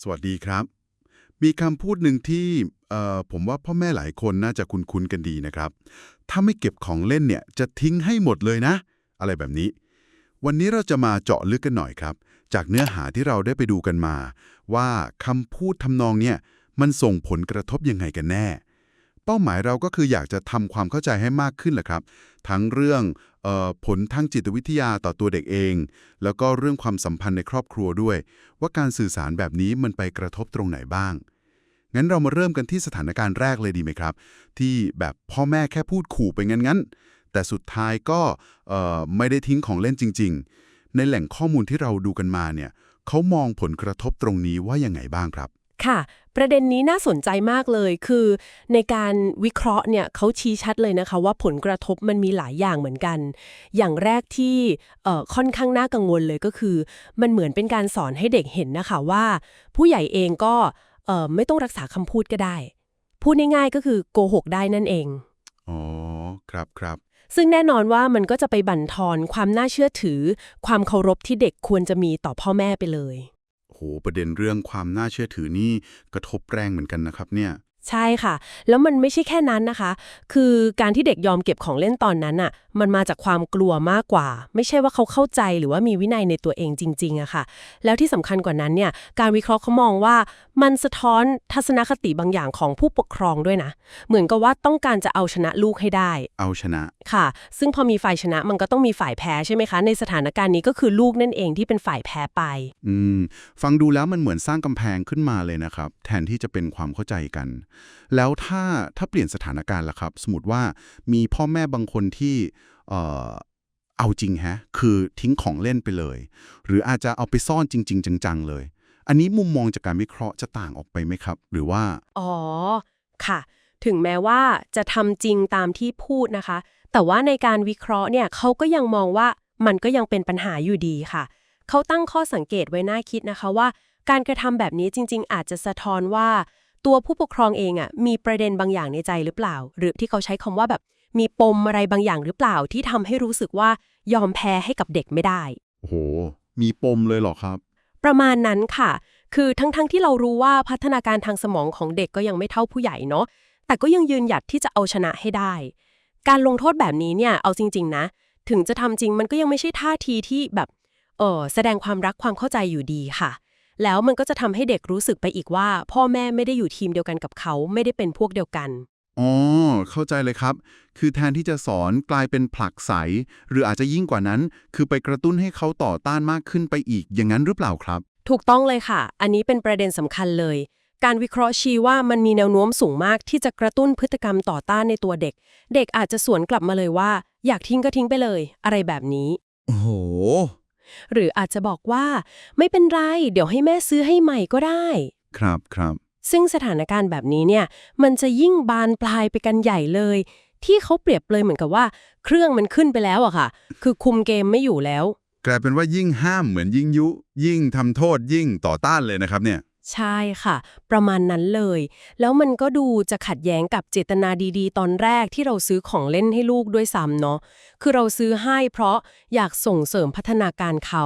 สวัสดีครับ มีคำพูดหนึ่งที่เอ่อผมว่าพ่อแม่หลายคนน่าจะคุ้นๆกันดีนะครับ ถ้าไม่เก็บของเล่นเนี่ยจะทิ้งให้หมดเลยนะ อะไรแบบนี้ วันนี้เราจะมาเจาะลึกกันหน่อยครับ จากเนื้อหาที่เราได้ไปดูกันมา ว่าคำพูดทำนองเนี่ยมันส่งผลกระทบยังไงกันแน่ เป้าหมายเราก็คืออยากจะทำความเข้าใจให้มากขึ้นแหละครับ ทั้งเรื่อง ผลทางจิตวิทยาต่อตัวเด็กเอง แล้วก็เรื่องความสัมพันธ์ในครอบครัวด้วย ว่าการสื่อสารแบบนี้มันไปกระทบตรงไหนบ้าง งั้นเรามาเริ่มกันที่สถานการณ์แรกเลยดีไหมครับ ที่แบบพ่อแม่แค่พูดขู่ไปงั้นๆ แต่สุดท้ายก็ไม่ได้ทิ้งของเล่นจริง ๆ ในแหล่งข้อมูลที่เราดูกันมาเนี่ยเขามองผลกระทบตรงนี้ว่ายังไงบ้างครับ ค่ะ ประเด็นนี้น่าสนใจมากเลยคือ ในการวิเคราะห์เนี่ยเขาชี้ชัดเลยนะคะ ว่าผลกระทบมันมีหลายอย่างเหมือนกัน อย่างแรกที่เอ่อค่อนข้างน่ากังวลเลยก็คือ มันเหมือนเป็นการสอนให้เด็กเห็นนะคะว่า ผู้ใหญ่เองก็เอ่อไม่ต้องรักษาคำพูดก็ได้ พูดง่ายๆก็คือโกหกได้นั่นเองอ๋อครับครับซึ่งแน่นอนว่ามันก็จะไปบั่นทอนความน่าเชื่อถือ ความเคารพที่เด็กควรจะมีต่อพ่อแม่ไปเลยโห ประเด็นเรื่องความน่าเชื่อถือนี่กระทบแรงเหมือนกันนะครับเนี่ย ใช่ค่ะ แล้วมันไม่ใช่แค่นั้นนะคะ คือการที่เด็กยอมเก็บของเล่นตอนนั้นอะ มันมาจากความกลัวมากกว่า ไม่ใช่ว่าเขาเข้าใจหรือว่ามีวินัยในตัวเองจริงๆอะค่ะ แล้วที่สำคัญกว่านั้นเนี่ย การวิเคราะห์เขามองว่ามันสะท้อนทัศนคติบางอย่างของผู้ปกครองด้วยนะ เหมือนกับว่าต้องการจะเอาชนะลูกให้ได้ เอาชนะ ค่ะ ซึ่งพอมีฝ่ายชนะมันก็ต้องมีฝ่ายแพ้ใช่ไหมคะ ในสถานการณ์นี้ก็คือลูกนั่นเองที่เป็นฝ่ายแพ้ไป อืม ฟังดูแล้วมันเหมือนสร้างกำแพงขึ้นมาเลยนะครับ แทนที่จะเป็นความเข้าใจกันแล้วถ้าถ้าเปลี่ยนสถานการณ์ล่ะครับ สมมติว่ามีพ่อแม่บางคนที่เอ่อเอาจริงแฮะ คือทิ้งของเล่นไปเลย หรืออาจจะเอาไปซ่อนจริง ๆ จัง ๆ เลย อันนี้มุมมองจากการวิเคราะห์จะต่างออกไปไหมครับ หรือว่า อ๋อ ค่ะ ถึงแม้ว่าจะทำจริงตามที่พูดนะคะ แต่ว่าในการวิเคราะห์เนี่ยเขาก็ยังมองว่ามันก็ยังเป็นปัญหาอยู่ดีค่ะ เขาตั้งข้อสังเกตไว้น่าคิดนะคะว่า การกระทำแบบนี้จริง ๆ อาจจะสะท้อนว่า ตัวผู้ปกครองเองอะมีประเด็นบางอย่างในใจหรือเปล่า หรือที่เขาใช้คำว่าแบบมีปมอะไรบางอย่างหรือเปล่าที่ทำให้รู้สึกว่ายอมแพ้ให้กับเด็กไม่ได้โอ้โหมีปมเลยเหรอครับ ประมาณนั้นค่ะ คือทั้งๆทที่เรารู้ว่าพัฒนาการทางสมองของเด็กก็ยังไม่เท่าผู้ใหญ่เนาะแต่ก็ยังยืนหยัดที่จะเอาชนะให้ได้ การลงโทษแบบนี้เนี่ยเอาจริง ๆ นะ ถึงจะทำจริงมันก็ยังไม่ใช่ท่าทีที่แบบเออแสดงความรักความเข้าใจอยู่ดีค่ะ แล้วมันก็จะทำให้เด็กรู้สึกไปอีกว่า พ่อแม่ไม่ได้อยู่ทีมเดียวกันกับเขาไม่ได้เป็นพวกเดียวกันอ๋อเข้าใจเลยครับ คือแทนที่จะสอนกลายเป็นผลักใสหรืออาจจะยิ่งกว่านั้น คือไปกระตุ้นให้เขาต่อต้านมากขึ้นไปอีกอย่างนั้นหรือเปล่าครับ ถูกต้องเลยค่ะ อันนี้เป็นประเด็นสำคัญเลย การวิเคราะห์ชี้ว่ามันมีแนวโน้มสูงมากที่จะกระตุ้นพฤติกรรมต่อต้านในตัวเด็ก เด็กอาจจะสวนกลับมาเลยว่า อยากทิ้งก็ทิ้งไปเลย อะไรแบบนี้โอ้โห หรืออาจจะบอกว่า ไม่เป็นไร เดี๋ยวให้แม่ซื้อให้ใหม่ก็ได้ ครับครับ ซึ่งสถานการณ์แบบนี้เนี่ยมันจะยิ่งบานปลายไปกันใหญ่เลย ที่เขาเปรียบเลยเหมือนกับว่า เครื่องมันขึ้นไปแล้วอะค่ะ คือคุมเกมไม่อยู่แล้ว กลายเป็นว่ายิ่งห้ามเหมือนยิ่งยุ ยิ่งทำโทษยิ่งต่อต้านเลยนะครับเนี่ย ใช่ค่ะ ประมาณนั้นเลย แล้วมันก็ดูจะขัดแย้งกับเจตนาดีๆ ตอนแรกที่เราซื้อของเล่นให้ลูกด้วยซ้ำเนาะคือเราซื้อให้เพราะอยากส่งเสริมพัฒนาการเขา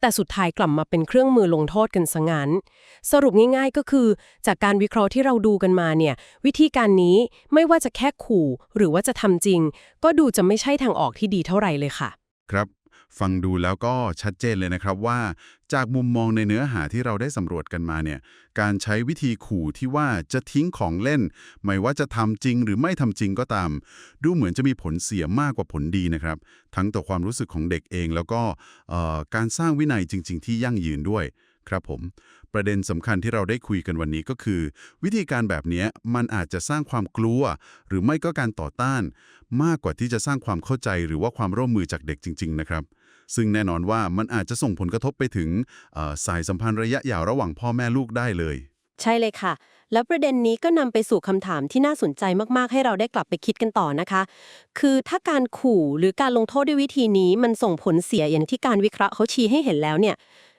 แต่สุดท้ายกลับมาเป็นเครื่องมือลงโทษกันซะงั้น สรุปง่ายๆก็คือ จากการวิเคราะห์ที่เราดูกันมาเนี่ย วิธีการนี้ไม่ว่าจะแค่ขู่ หรือว่าจะทำจริง ก็ดูจะไม่ใช่ทางออกที่ดีเท่าไหร่เลยค่ะ ครับ ฟังดูแล้วก็ชัดเจนเลยนะครับว่า จากมุมมองในเนื้อหาที่เราได้สำรวจกันมาเนี่ยการใช้วิธีขู่ที่ว่าจะทิ้งของเล่น ไม่ว่าจะทำจริงหรือไม่ทำจริงก็ตาม ดูเหมือนจะมีผลเสียมากกว่าผลดีนะครับ ทั้งต่อความรู้สึกของเด็กเอง แล้วก็การสร้างวินัยจริง ๆ ที่ยั่งยืนด้วยครับผม ประเด็นสำคัญที่เราได้คุยกันวันนี้ก็คือ วิธีการแบบนี้มันอาจจะสร้างความกลัว หรือไม่ก็การต่อต้าน มากกว่าที่จะสร้างความเข้าใจหรือว่าความร่วมมือจากเด็กจริง ๆ นะครับ ซึ่งแน่นอนว่ามันอาจจะส่งผลกระทบไปถึงสายสัมพันธ์ระยะยาวระหว่างพ่อแม่ลูกได้เลย ใช่เลยค่ะ แล้วประเด็นนี้ก็นำไปสู่คำถามที่น่าสนใจมากๆ ให้เราได้กลับไปคิดกันต่อนะคะ คือถ้าการขู่หรือการลงโทษด้วยวิธีนี้มันส่งผลเสียอย่างที่การวิเคราะห์เขาชี้ให้เห็นแล้วเนี่ย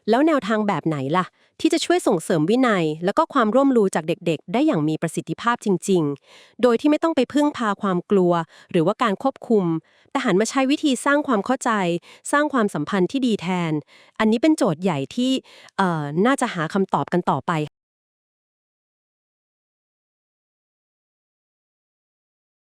แล้วแนวทางแบบไหนล่ะ ที่จะช่วยส่งเสริมวินัย และก็ความร่วมรู้จากเด็กๆ ได้อย่างมีประสิทธิภาพจริง ๆ โดยที่ไม่ต้องไปพึ่งพาความกลัว หรือว่าการควบคุม แต่หันมาใช้วิธีสร้างความเข้าใจ สร้างความสัมพันธ์ที่ดีแทน อันนี้เป็นโจทย์ใหญ่ที่เอ่อน่าจะหาคำตอบกันต่อไป